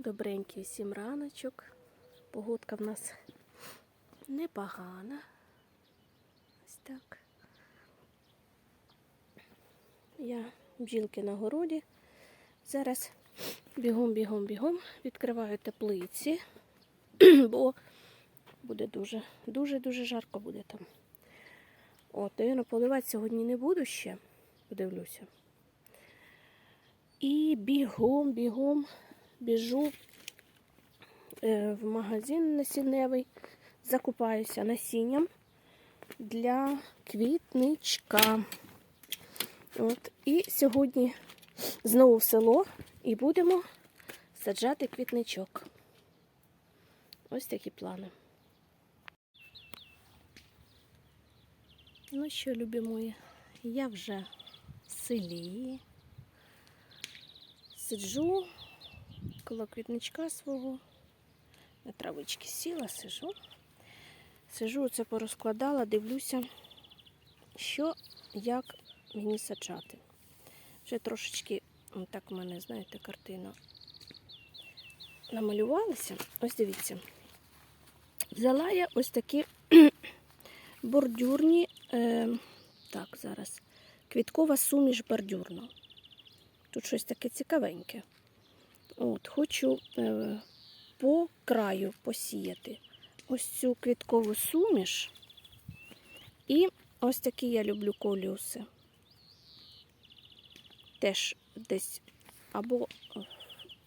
Добренький сім раночок. Погодка в нас непогана. Ось так. Я бджілки на городі. Зараз бігом, бігом, бігом відкриваю теплиці, бо буде дуже, дуже, дуже жарко буде там. От, навірно, поливати сьогодні не буду ще, подивлюся. І бігом, бігом біжу е, в магазин насінневий, закупаюся насінням для квітничка. От. І сьогодні знову в село і будемо саджати квітничок. Ось такі плани. Ну що, любі мої, я вже в селі. Сиджу коло квітничка свого. На травички сіла, сижу. Сижу, це порозкладала, дивлюся, що, як мені саджати. Вже трошечки, так у мене, знаєте, картина намалювалася. Ось дивіться. Взяла я ось такі бордюрні, е, так, зараз, квіткова суміш бордюрна. Тут щось таке цікавеньке. От, хочу е, по краю посіяти ось цю квіткову суміш. І ось такі я люблю коліуси. Теж десь або е,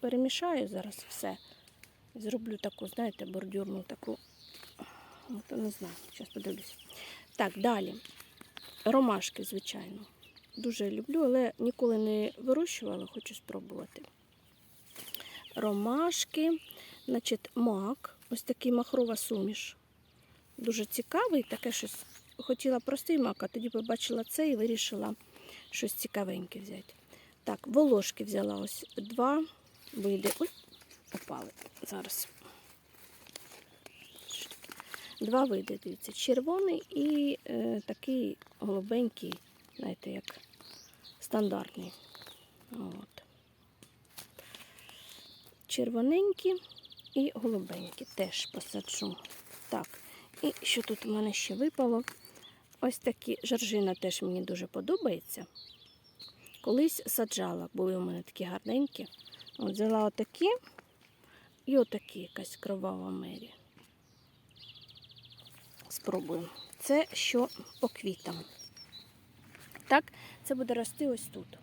перемішаю зараз все. Зроблю таку, знаєте, бордюрну таку. От, не знаю, зараз подивлюся. Так, далі. Ромашки, звичайно. Дуже люблю, але ніколи не вирощувала, хочу спробувати. Ромашки, значить, мак, ось такий махрова суміш. Дуже цікавий, таке щось. Хотіла простий мак, а тоді побачила це і вирішила щось цікавеньке взяти. Так, волошки взяла ось два види. Ой, попали зараз. Два види, дивіться, червоний і е, такий голубенький, знаєте, як стандартний. От. Червоненькі і голубенькі теж посаджу. Так, і що тут у мене ще випало? Ось такі жоржина теж мені дуже подобається. Колись саджала, були у мене такі гарненькі. От взяла отакі і отакі якась кровава мері. Спробуємо. Це що по квітам. Так, це буде рости ось тут.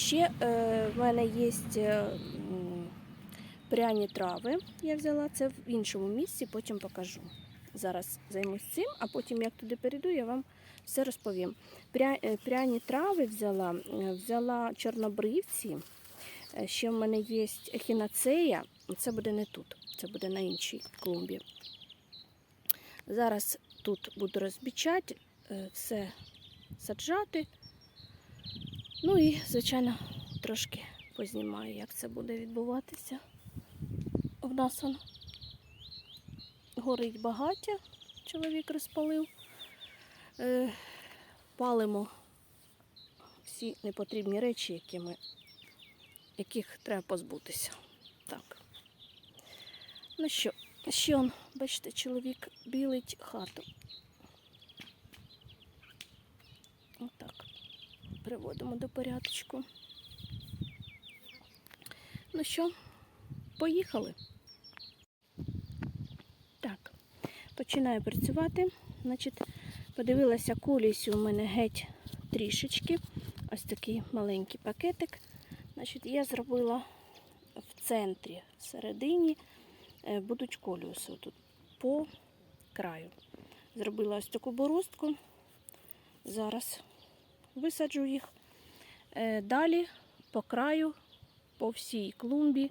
Ще е, в мене є е, пряні трави. Я взяла це в іншому місці, потім покажу. Зараз займусь цим, а потім, як туди перейду, я вам все розповім. Пря, е, пряні трави взяла, е, взяла чорнобривці. Ще в мене є ехінацея. Це буде не тут, це буде на іншій клумбі. Зараз тут буду розбічати, все саджати. Ну і, звичайно, трошки познімаю, як це буде відбуватися. В нас он горить багаття, чоловік розпалив. Е, Палимо всі непотрібні речі, які ми, яких треба позбутися. Так. Ну що, ще он, бачите, чоловік білить хату. Отак. Приводимо до порядочку. Ну що, поїхали. Так, починаю працювати. Значить, подивилася колісі у мене геть трішечки. Ось такий маленький пакетик. Значить, я зробила в центрі, всередині, е, будуть коліуси тут по краю. Зробила ось таку боростку. Зараз висаджу їх. Е, Далі по краю, по всій клумбі,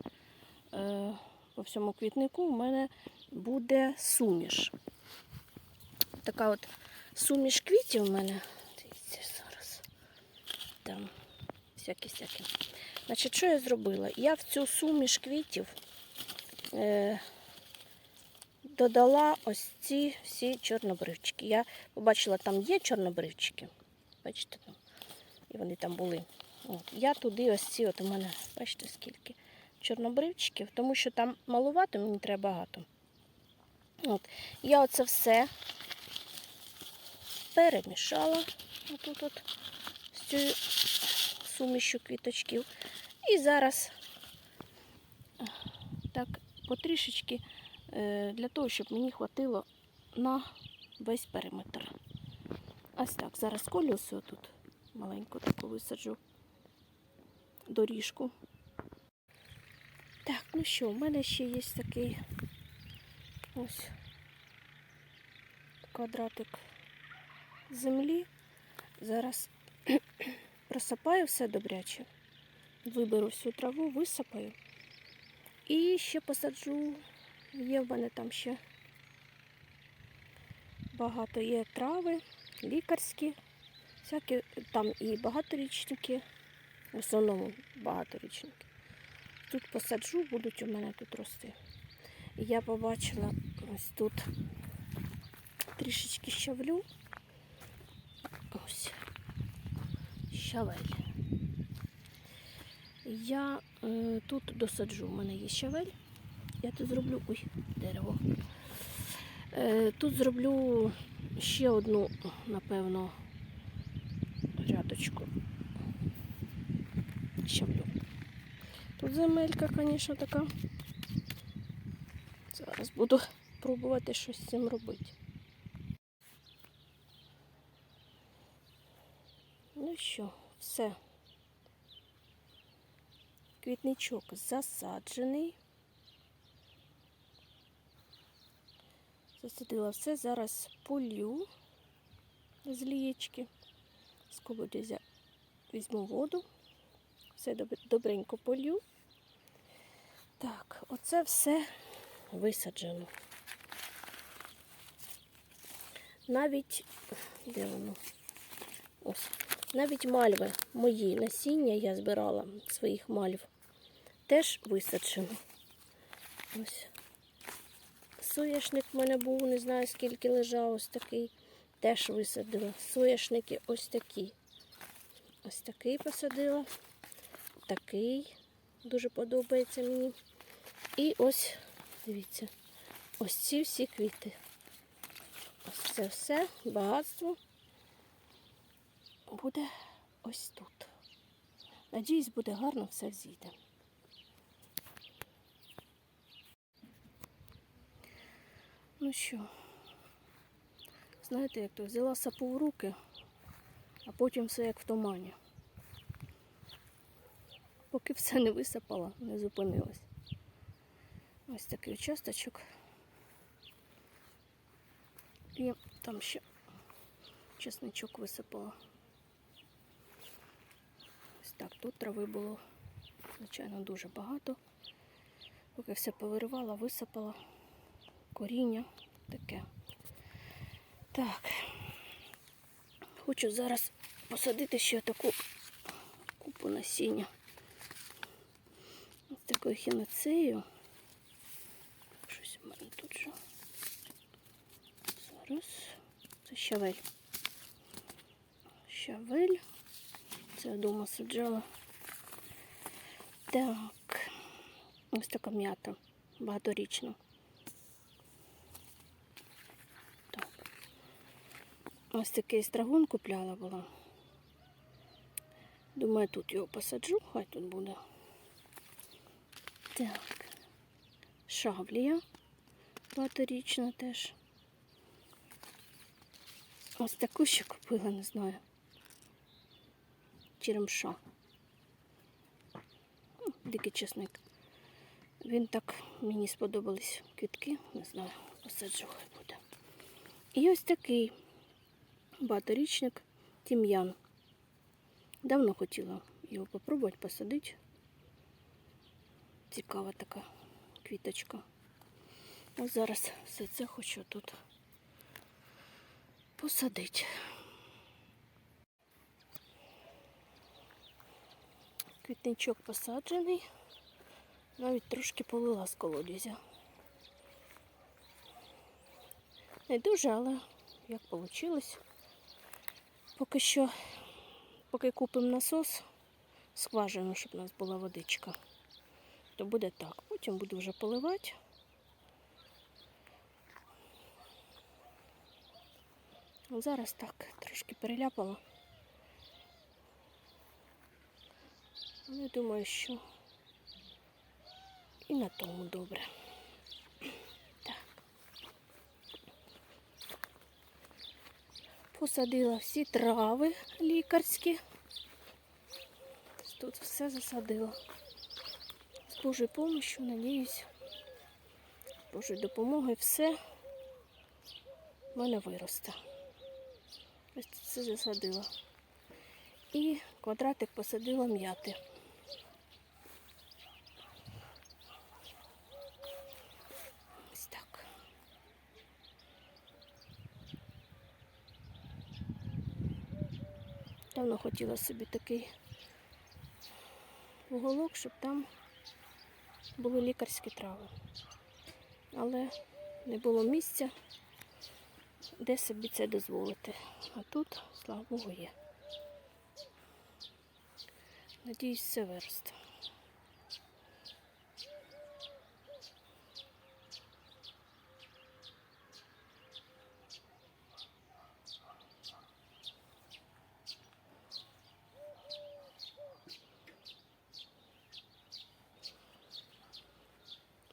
е, по всьому квітнику у мене буде суміш. Така от суміш квітів у мене. Дивіться зараз. Там всякі-всякі. Значить, що я зробила? Я в цю суміш квітів е, додала ось ці всі чорнобривчики. Я побачила, там є чорнобривчики. Бачите, там. І вони там були. От, я туди ось ці, от у мене, бачите, скільки чорнобривчиків, тому що там малувато, мені треба багато. От, я оце все перемішала отут от з цією сумішю квіточків. І зараз так потрішечки е, для того, щоб мені хватило на весь периметр. Ось так. Зараз колесо тут маленьку таку висаджу доріжку. Так, ну що, в мене ще є такий ось квадратик землі. Зараз просапаю все добряче. Виберу всю траву, висипаю. І ще посаджу. Є в мене там ще багато є трави, лікарські, всякі там і багаторічники, в основному багаторічники. Тут посаджу, будуть у мене тут рости. І я побачила ось тут трішечки щавлю. Ось щавель. Я е, тут досаджу, у мене є щавель. Я тут зроблю. Ой, дерево. Е, тут зроблю ще одну, напевно, Щавлю. Тут земелька, звісно, така. Зараз буду пробувати щось з цим робити. Ну що, все. Квітничок засаджений. Засадила все, зараз полю з лієчки. З візьму воду. Все добренько полю. Так, оце все висаджено. Навіть, де воно? Ось. Навіть мальви мої насіння я збирала своїх мальв. Теж висаджено. Ось. Соняшник в мене був, не знаю скільки лежав, ось такий. Теж висадила. Соняшники ось такі. Ось такий посадила. Такий. Дуже подобається мені. І ось, дивіться, ось ці всі квіти. Ось це все багатство буде ось тут. Надіюсь, буде гарно все взійде. Ну що, знаєте, як то взяла сапу в руки, а потім все як в тумані. Поки все не висипала, не зупинилась. Ось такий участочок. І там ще чесничок висипала. Ось так, тут трави було, звичайно, дуже багато. Поки все повиривала, висипала, коріння таке. Так, хочу зараз посадити ще таку купу насіння. Такою хіноцею. Щось у мене тут же. Зараз. Це щавель. Щавель. Це вдома саджала. Так. Ось така м'ята. Багаторічна. Так. Ось такий страгун купляла була. Думаю, тут його посаджу, хай тут буде. Так. Шавлія. Багаторічна теж. Ось таку ще купила, не знаю. Черемша. Дикий чесник. Він так мені сподобались квітки, не знаю, посаджу хай буде. І ось такий багаторічник тім'ян. Давно хотіла його попробувати посадити. Цікава така квіточка. Ось зараз все це хочу тут посадити. Квітничок посаджений. Навіть трошки полила з колодязя. Не дуже, але як вийшло. Поки що, поки купимо насос, скважину, щоб у нас була водичка. То буде так. Потім буду вже поливати. Ну, Зараз так трошки переляпала. Але думаю, що і на тому добре. Так. Посадила всі трави лікарські. Тут все засадила. З Божою допомогою, надіюсь, з Божою допомогою все в мене виросте. Ось все засадила. І квадратик посадила м'яти. Ось так. Давно хотіла собі такий уголок, щоб там були лікарські трави. Але не було місця, де собі це дозволити. А тут, слава Богу, є. Надіюсь, все виросте.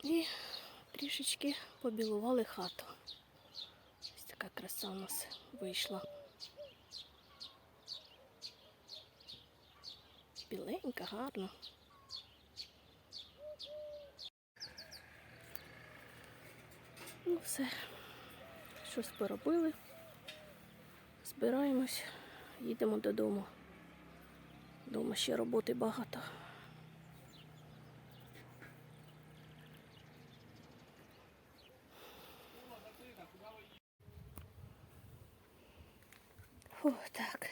І трішечки побілували хату. Ось така краса у нас вийшла. Біленька, гарна. Ну, все. Щось поробили. Збираємось, їдемо додому. Дома ще роботи багато. Фу, так,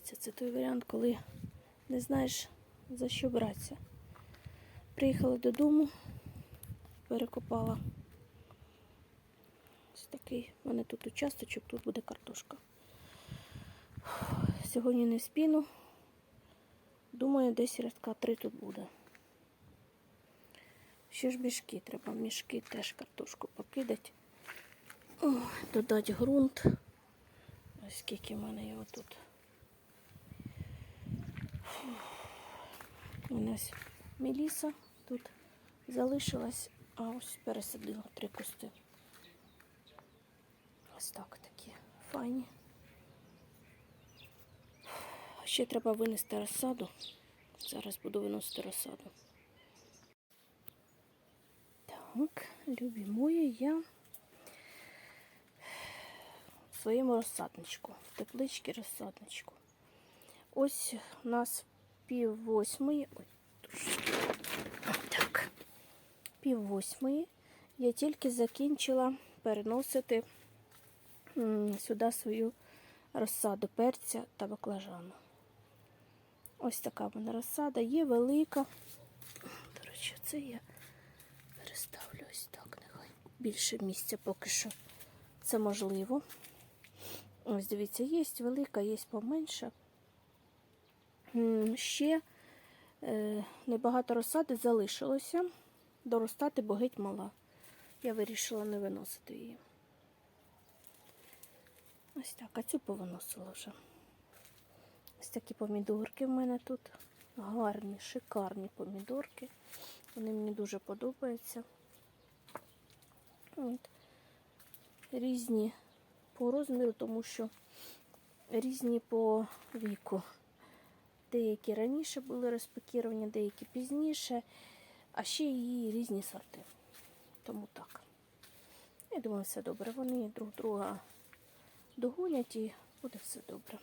дивіться, це той варіант, коли не знаєш за що братися. Приїхала додому, перекопала. Ось такий у мене тут участочок, тут буде картошка. Сьогодні не спіну. Думаю, десь рядка три тут буде. Ще ж мішки, треба мішки теж картошку покидати. Додати ґрунт. Ось скільки в мене його тут. У ось Меліса тут залишилась, а ось пересадила три кусти. Ось так такі файні. Ще треба винести розсаду. Зараз буду виносити розсаду. Так, любі мої, я в своєму розсадничку, в тепличці розсадничку. Ось у нас пів восьмої. Так, пів восьмої. Я тільки закінчила переносити сюди свою розсаду перця та баклажану. Ось така в мене розсада, є велика. До речі, це я переставлю ось так, нехай. Більше місця поки що це можливо. Ось дивіться, є велика, є поменша. Ще е, небагато розсади залишилося. Доростати, бо геть мала. Я вирішила не виносити її. Ось так, а цю повиносила вже. Ось такі помідорки в мене тут. Гарні, шикарні помідорки. Вони мені дуже подобаються. От. Різні по розміру, тому що різні по віку. Деякі раніше були розпакіровані, деякі пізніше, а ще і різні сорти. Тому так. Я думаю, все добре. Вони друг друга догонять і буде все добре.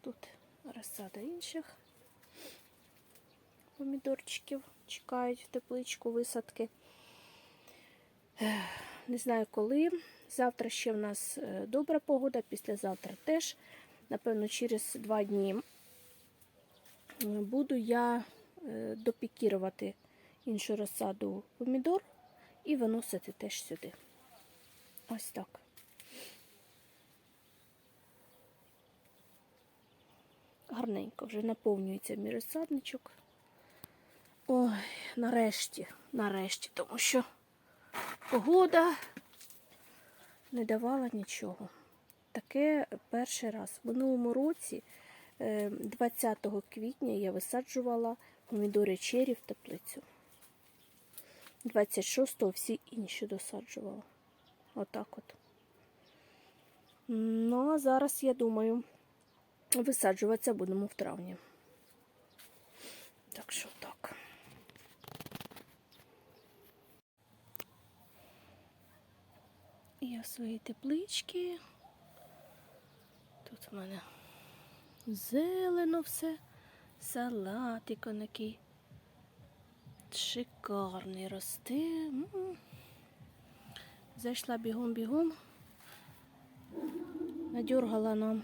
Тут розсада інших помідорчиків чекають в тепличку висадки. Не знаю коли. Завтра ще в нас е, добра погода, післязавтра теж. Напевно, через два дні буду я е, допікірувати іншу розсаду помідор і виносити теж сюди. Ось так. Гарненько, вже наповнюється мій розсадничок. Ой, нарешті, нарешті, тому що погода не давала нічого. Таке перший раз. В минулому році, 20 квітня, я висаджувала помідори чері в теплицю. 26-го всі інші досаджувала. Отак от. Ну, а зараз, я думаю, висаджуватися будемо в травні. Так що так. Я в своїй тепличці. Тут у мене зелено все. Салатик який шикарний росте. Зайшла бігом-бігом. Надергала нам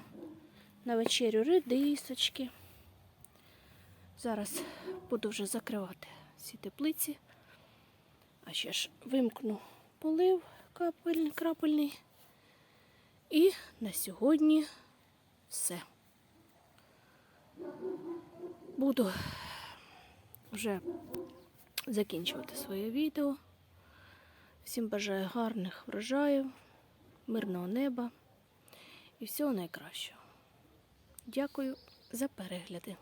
на вечерю редисочки. Зараз буду вже закривати ці теплиці. А ще ж вимкну полив капель, крапельний. І на сьогодні все. Буду вже закінчувати своє відео. Всім бажаю гарних врожаїв, мирного неба і всього найкращого. Дякую за перегляди.